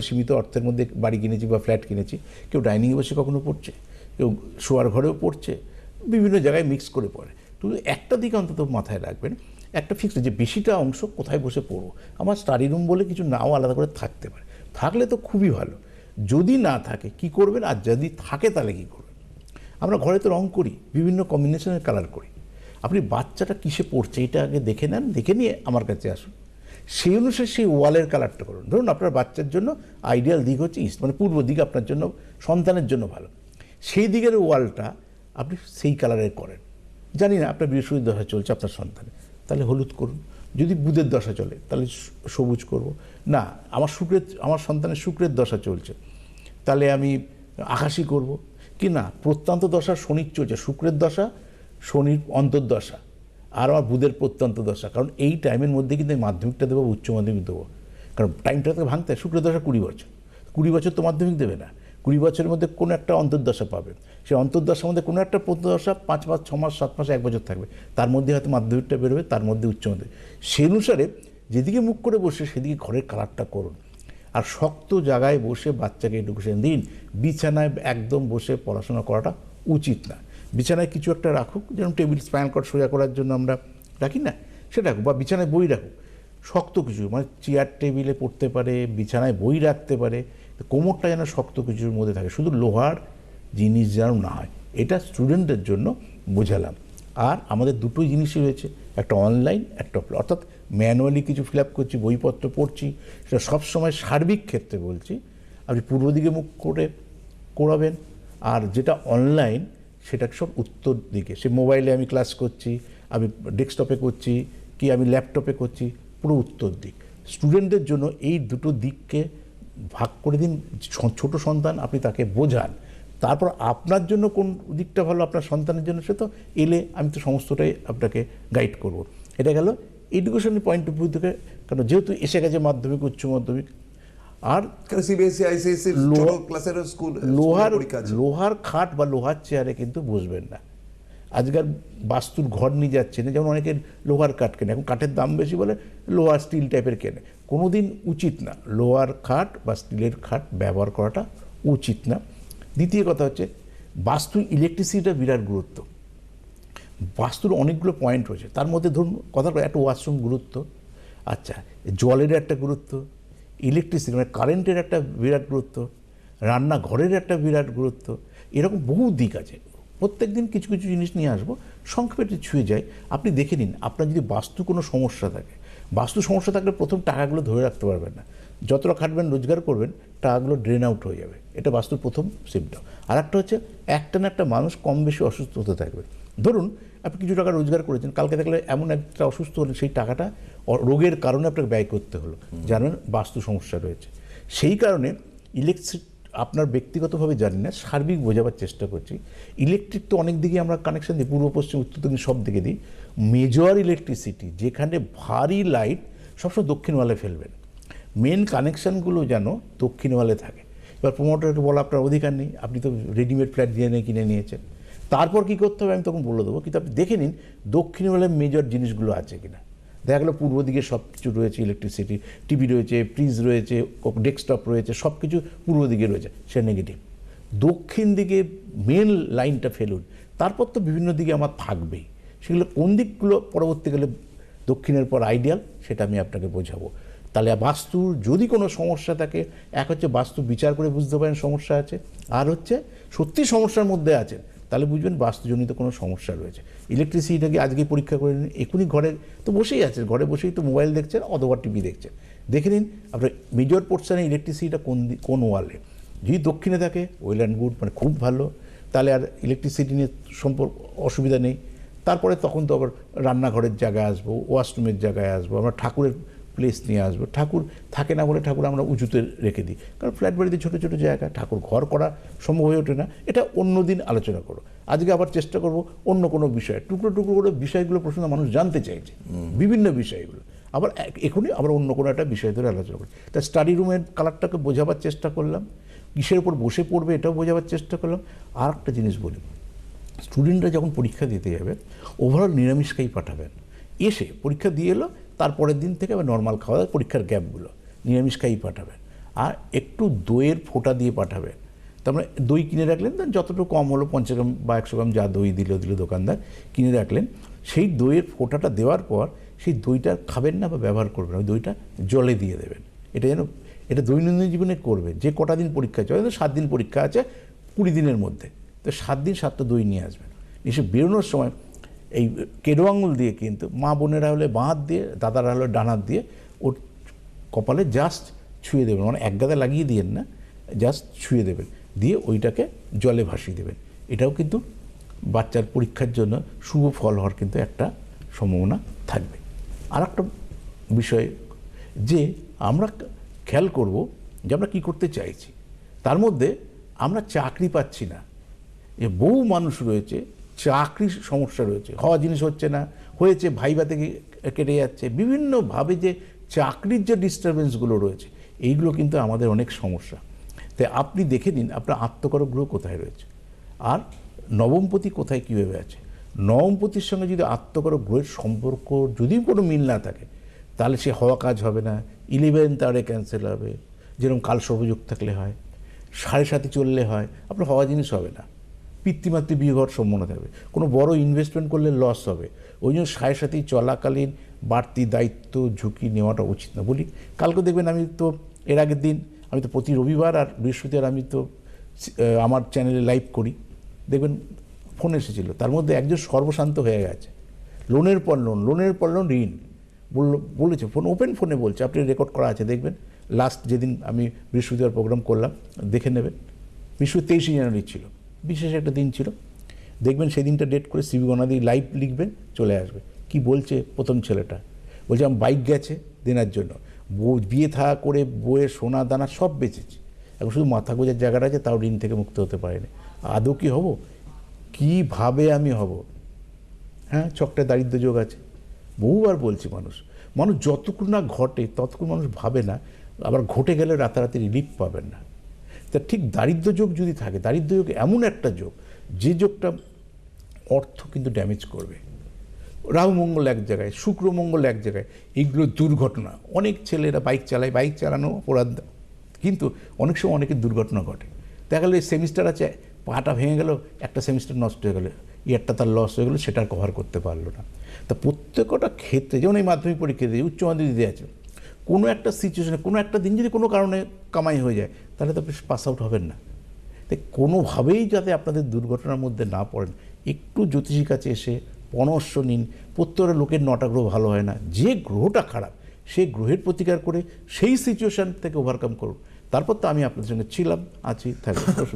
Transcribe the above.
সীমিত অর্থের মধ্যে বাড়ি কিনেছি বা ফ্ল্যাট কিনেছি। কেউ ডাইনিংয়ে বসে কখনো পড়ছে, কেউ শোয়ার ঘরেও পড়ছে, বিভিন্ন জায়গায় মিক্স করে পড়ে। কিন্তু একটা দিক অন্তত মাথায় রাখবেন, একটা ফিক্সড যে বেশিটা অংশ কোথায় বসে পড়ব? আমার স্টাডি রুম বলে কিছু নাও আলাদা করে থাকতে পারে। থাকলে তো খুবই ভালো। যদি না থাকে, কি করবেন? আর যদি থাকে তাহলে কী করবেন? আমরা ঘরে তো রং করি, বিভিন্ন কম্বিনেশনের কালার করি। আপনি বাচ্চাটা কিসে পড়ছে এটা আগে দেখে নেন, দেখে নিয়ে আমার কাছে আসুন। সেই অনুসারে সেই ওয়ালের কালারটা করুন। ধরুন আপনার বাচ্চার জন্য আইডিয়াল দিক হচ্ছে ইস্ট মানে পূর্ব দিক আপনার জন্য, সন্তানের জন্য ভালো। সেই দিকের ওয়ালটা আপনি সেই কালারের করেন। জানি না, আপনার বৃহস্পতির দশা চলছে আপনার সন্তানে তাহলে হলুদ করুন। যদি বুধের দশা চলে, তাহলে সবুজ করব। না, আমার শুক্রের, আমার সন্তানের শুক্রের দশা চলছে। তাহলে আমি আকাশি করব। কি না, প্রত্যন্ত দশা শনির চলছে। শুক্রের দশা, শনির অন্তর্দশা। আর আমার বুধের প্রত্যন্ত দশা। কারণ এই টাইমের মধ্যে কিন্তু আমি মাধ্যমিকটা দেবো, উচ্চ মাধ্যমিক দেবো। কারণ টাইমটা তো ভাঙতে শুক্রের দশা কুড়ি বছর। কুড়ি বছর তো মাধ্যমিক দেবে না। কুড়ি বছরের মধ্যে কোনো একটা অন্তর্দশা পাবে। সেই অন্তর্দশার মধ্যে কোনো একটা প্রত্যদশা পাঁচ মাস, ছ মাস, সাত মাস, এক বছর থাকবে। তার মধ্যে হয়তো মাধ্যমিকটা বেরোবে, তার মধ্যে উচ্চ মাধ্যমিক। সেই অনুসারে যেদিকে মুখ করে বসে, সেদিকে ঘরের কালারটা করুন। আর শক্ত জায়গায় বসে বাচ্চাকে এডুকেশন দিন। বিছানায় একদম বসে পড়াশোনা করাটা উচিত না। বিছানায় কিছু একটা রাখুক, যেমন টেবিল স্প্যান কট সোজা করার জন্য আমরা রাখি না সেটা রাখুক বা বিছানায় বই রাখুক। শক্ত কিছু মানে চেয়ার টেবিলে পড়তে পারে, বিছানায় বই রাখতে পারে, কোমরটা যেন শক্ত কিছুর মধ্যে থাকে, শুধু লোহার জিনিস যেন না হয়। এটা স্টুডেন্টদের জন্য বোঝালাম। আর আমাদের দুটো জিনিসই রয়েছে, একটা অনলাইন, একটা। অর্থাৎ ম্যানুয়ালি কিছু ফিল আপ করছি, বইপত্র পড়ছি, সেটা সবসময় সার্বিক ক্ষেত্রে বলছি। আপনি পূর্ব দিকে মুখ করে করাবেন, আর যেটা অনলাইন সেটা সব উত্তর দিকে। সে মোবাইলে আমি ক্লাস করছি, আমি ডেস্কটপে করছি, কি আমি ল্যাপটপে করছি, পুরো উত্তর দিক। স্টুডেন্টদের জন্য এই দুটো দিককে ভাগ করে দিন ছোট সন্তান আপনি তাকে বোঝান। তারপর আপনার জন্য কোন দিকটা ভালো, আপনার সন্তানের জন্য, সে তো এলে আমি তো সমস্তটাই আপনাকে গাইড করব। এটা গেল এডুকেশনের পয়েন্ট অফ ভিউ থেকে কারণ যেহেতু এসে গেছে মাধ্যমিক, উচ্চ মাধ্যমিক আর সিবিএসসি আইসিএসসি ক্লাসের স্কুল লোহার লোহার খাট বা লোহার চেয়ারে কিন্তু বসবেন না। আজকাল বাস্তুর ঘর নিয়ে যাচ্ছে না যেমন অনেকে লোহার কাঠ কেনে। এখন কাঠের দাম বেশি বলে লোহার স্টিল টাইপের কেনে কোনো। দিন উচিত না। লোহার খাট বা স্টিলের খাট ব্যবহার করাটা উচিত না। দ্বিতীয় কথা হচ্ছে বাস্তু ইলেকট্রিসিটিটা বিরাট গুরুত্ব। বাস্তুর অনেকগুলো পয়েন্ট রয়েছে। তার মধ্যে ধরুন কথা একটা ওয়াশরুম গুরুত্ব। আচ্ছা জলের একটা গুরুত্ব। ইলেকট্রিসিটি মানে কারেন্টের একটা বিরাট গুরুত্ব রান্নাঘরের একটা বিরাট গুরুত্ব, এরকম বহু দিক আছে। প্রত্যেক দিন কিছু কিছু জিনিস নিয়ে আসব, সংক্ষেপে ছুঁয়ে যায় আপনি দেখে নিন, আপনার যদি বাস্তু কোনো সমস্যা থাকে, বাস্তু সমস্যা থাকলে প্রথম টাকাগুলো ধরে রাখতে পারবেন না। যতটা খাটবেন, রোজগার করবেন, টাকাগুলো ড্রেন আউট হয়ে যাবে। এটা বাস্তুর প্রথম সিমটম আর একটা হচ্ছে, একটা না একটা মানুষ কম বেশি অসুস্থ হতে থাকবে। ধরুন আপনি কিছু টাকা রোজগার করেছেন কালকে দেখলে এমন একটা অসুস্থ হলে সেই টাকাটা রোগের কারণে আপনাকে ব্যয় করতে হলো। জানেন বাস্তু সমস্যা রয়েছে। সেই কারণে ইলেকট্রিক আপনার ব্যক্তিগতভাবে জানি না সার্বিক বোঝাবার চেষ্টা করছি। ইলেকট্রিক তো অনেক দিকে আমরা কানেকশন দিই পূর্ব পশ্চিম উত্তর দক্ষিণ সব দিকে দিই। মেজর ইলেকট্রিসিটি যেখানে ভারী লাইট সবসময় দক্ষিণ ওয়ালে ফেলবেন মেন কানেকশানগুলো যেন দক্ষিণ ওয়ালে থাকে। এবার প্রমোটারকে বলা আপনার অধিকার নেই আপনি তো রেডিমেড ফ্ল্যাট দিয়ে নিয়ে কিনে নিয়েছেন। তারপর কি করতে হবে আমি তখন বলে দেবো, কিন্তু আপনি দেখে নিন দক্ষিণ ওয়ালে মেজর জিনিসগুলো আছে কিনা। দেখা গেলো পূর্ব দিকে সব কিছু রয়েছে ইলেকট্রিসিটি টিভি রয়েছে ফ্রিজ রয়েছে ডেস্কটপ রয়েছে সব কিছু পূর্ব দিকে রয়েছে, সে নেগেটিভ দক্ষিণ দিকে মেন লাইনটা ফেলুন, তারপর তো বিভিন্ন দিকে আমার থাকবেই। সেগুলো কোন দিকগুলো পরবর্তীকালে দক্ষিণের পর আইডিয়াল সেটা আমি আপনাকে বোঝাবো। তাহলে বাস্তুর যদি কোনো সমস্যা থাকে, এক হচ্ছে বাস্তু বিচার করে বুঝতে পারেন সমস্যা আছে, আর হচ্ছে সত্যি সমস্যার মধ্যে আছেন তাহলে বুঝবেন বাস্তুজনিত কোনো সমস্যা রয়েছে। ইলেকট্রিসিটিটাকে আজকে পরীক্ষা করে নিন, এখনই ঘরে তো বসেই আছেন, ঘরে বসেই তো মোবাইল দেখছেন অথবা টিভি দেখছেন। দেখে নিন আপনার মেজর পোর্শনে ইলেকট্রিসিটিটা কোন কোন ওয়ালে যদি দক্ষিণে থাকে ওয়েল অ্যান্ড গুড মানে খুব ভালো, তাহলে আর ইলেকট্রিসিটি নিয়ে সম্পর্ক, অসুবিধা নেই। তারপরে তখন তো আবার রান্নাঘরের জায়গায় আসব ওয়াশরুমের জায়গায় আসব, আমরা ঠাকুরের প্লেস নিয়ে আসব। ঠাকুর থাকে না বলে ঠাকুর আমরা উঁচুতে রেখে দিই। কারণ ফ্ল্যাট বাড়িতে ছোটো ছোটো জায়গা ঠাকুর ঘর করা সম্ভব হয়ে ওঠে না। এটা অন্য দিন আলোচনা করো। আজকে আবার চেষ্টা করব অন্য কোনো বিষয়। টুকরো টুকরো করে বিষয়গুলো প্রশ্ন মানুষ জানতে চাইছে। বিভিন্ন বিষয়গুলো। আবার এক- এখনই আবার অন্য কোনো একটা বিষয় ধরে আলোচনা করি তা স্টাডি রুমের কালারটাকে বোঝাবার চেষ্টা করলাম। কিসের উপর বসে পড়বে এটাও বোঝাবার চেষ্টা করলাম। আর একটা জিনিস বলি। স্টুডেন্টরা যখন পরীক্ষা দিতে যাবে ওভারঅল নিরামিষকেই পাঠাবেন। এসে পরীক্ষা দিয়ে এলো তারপরের দিন থেকে আবার নর্মাল খাওয়া দাওয়া, পরীক্ষার গ্যাপগুলো নিরামিষ খাইয়ে পাঠাবেন। আর একটু দইয়ের ফোঁটা দিয়ে পাঠাবেন। তার মানে দই কিনে রাখলেন যতটুকু কম হলো, পঞ্চাশ গ্রাম বা একশো গ্রাম যা দই দিল দিল দোকানদার, কিনে রাখলেন। সেই দইয়ের ফোঁটাটা দেওয়ার পর সেই দইটা খাবেন না বা ব্যবহার করবেন ওই দইটা জলে দিয়ে দেবেন। এটা যেন, এটা দৈনন্দিন জীবনে করবে যে কটা দিন পরীক্ষা আছে হয়তো সাত দিন পরীক্ষা আছে, কুড়ি দিনের মধ্যে। তো সাত দিন সাতটা দই নিয়ে আসবেন। এসে বেরোনোর সময় এই কেডো আঙুল দিয়ে কিন্তু মা বোনেরা হলে বাঁ হাত দিয়ে, দাদারা হলে ডান হাত দিয়ে ওর কপালে জাস্ট ছুঁয়ে দেবেন। মানে এক গাদা লাগিয়ে দিয়েন না জাস্ট ছুঁয়ে দেবেন। দিয়ে ওইটাকে জলে ভাসিয়ে দেবেন। এটাও কিন্তু বাচ্চার পরীক্ষার জন্য শুভ ফল হওয়ার কিন্তু একটা সম্ভাবনা থাকবে। আর একটা বিষয় যে আমরা খেয়াল করব যে আমরা কী করতে চাইছি। তার মধ্যে আমরা চাকরি পাচ্ছি না। যে বহু মানুষ রয়েছে চাকরির সমস্যা রয়েছে, হওয়া জিনিস হচ্ছে না, হয়েছে, ভাইবা থেকে কেটে যাচ্ছে, বিভিন্নভাবে যে চাকরির যে ডিস্টারবেন্সগুলো রয়েছে, এইগুলো কিন্তু আমাদের অনেক সমস্যা। তাই আপনি দেখে নিন, আপনার আত্মকরক গ্রহ কোথায় রয়েছে? আর নবমপতি কোথায় কীভাবে আছে? নবমপতির সঙ্গে যদি আত্মকরক গ্রহের সম্পর্ক যদি কোনো মিল না থাকে, তাহলে সে হওয়া কাজ হবে না ইলেভেন তারে ক্যান্সেল হবে, যেরকম কাল সর্বযোগ থাকলে হয়, সাড়ে সাথে চললে হয়, আপনার হওয়া জিনিস হবে না। পিতৃমাতৃ বিয়ে হওয়ার সম্ভাবনা থাকবে। কোনো বড় ইনভেস্টমেন্ট করলে লস হবে। ওই জন্য সাথে চলাকালীন বাড়তি দায়িত্ব, ঝুঁকি নেওয়াটা উচিত না। বলি, কালকে দেখবেন আমি তো এর আগের দিন, আমি তো প্রতি রবিবার আর বৃহস্পতিবার আমি তো আমার চ্যানেলে লাইভ করি। দেখবেন ফোন এসেছিল। তার মধ্যে একজন সর্বশান্ত হয়ে গেছে। লোনের পর লোন লোনের পর লোন ঋণ। বলল, বলেছে ফোন ওপেন ফোনে বলছে। আপনি রেকর্ড করা আছে, দেখবেন। লাস্ট যেদিন আমি বৃহস্পতিবার প্রোগ্রাম করলাম, দেখে নেবেন। বৃহস্পতি তেইশে জানুয়ারি ছিল। বিশেষ একটা দিন ছিল। দেখবেন সেই দিনটা ডেট করে সিবি গণাদি লাইভ লিখবেন চলে আসবে। কি বলছে প্রথম ছেলেটা? বলছে আমার বাইক গেছে দেনার জন্য। বিয়ে থাকা করে বইয়ের সোনা দানা সব বেচেছি। এখন শুধু মাথা গোজার জায়গাটা আছে, তাও ঋণ থেকে মুক্ত হতে পারেনি। আদৌ কি হব? কীভাবে আমি হব? হ্যাঁ চকটা দারিদ্র যোগ আছে। বহুবার বলছি মানুষ মানুষ যতক্ষণ না ঘটে ততক্ষণ মানুষ ভাবে না, আবার ঘটে গেলে রাতারাতি রিলিফ পাবেন না। তা ঠিক দারিদ্র যোগ যদি থাকে, দারিদ্র যোগ এমন একটা যোগ, যে যোগটা অর্থ কিন্তু ড্যামেজ করবে। রাহু মঙ্গল এক জায়গায়, শুক্র মঙ্গল এক জায়গায়, এইগুলো দুর্ঘটনা। অনেক ছেলেরা বাইক চালায় বাইক চালানো অপরাধ। কিন্তু অনেক সময় অনেকের দুর্ঘটনা ঘটে। দেখা গেলো সেমিস্টার আছে, পাটা ভেঙে গেল, একটা সেমিস্টার নষ্ট হয়ে গেলো ইয়ারটা তার লস হয়ে গেলো, সেটা কভার করতে পারল না। তা প্রত্যেকটা ক্ষেত্রে, যেমন এই মাধ্যমিক পরীক্ষা দিয়ে, উচ্চ মাধ্যমিক দিতে আছে কোনো একটা সিচুয়েশনে কোনো একটা দিন যদি কোনো কারণে কামাই হয়ে যায়, তাহলে তো আপনি পাস আউট হবেন না। তাই কোনোভাবেই যাতে আপনাদের দুর্ঘটনার মধ্যে না পড়েন, একটু জ্যোতিষীর কাছে এসে পরামর্শ নিন। প্রত্যেকটা লোকের নটা গ্রহ ভালো হয় না। যে গ্রহটা খারাপ সেই গ্রহের প্রতিকার করে সেই সিচুয়েশান থেকে ওভারকাম করুন। তারপর তো আমি আপনাদের সঙ্গে ছিলাম, আছি, থাকব।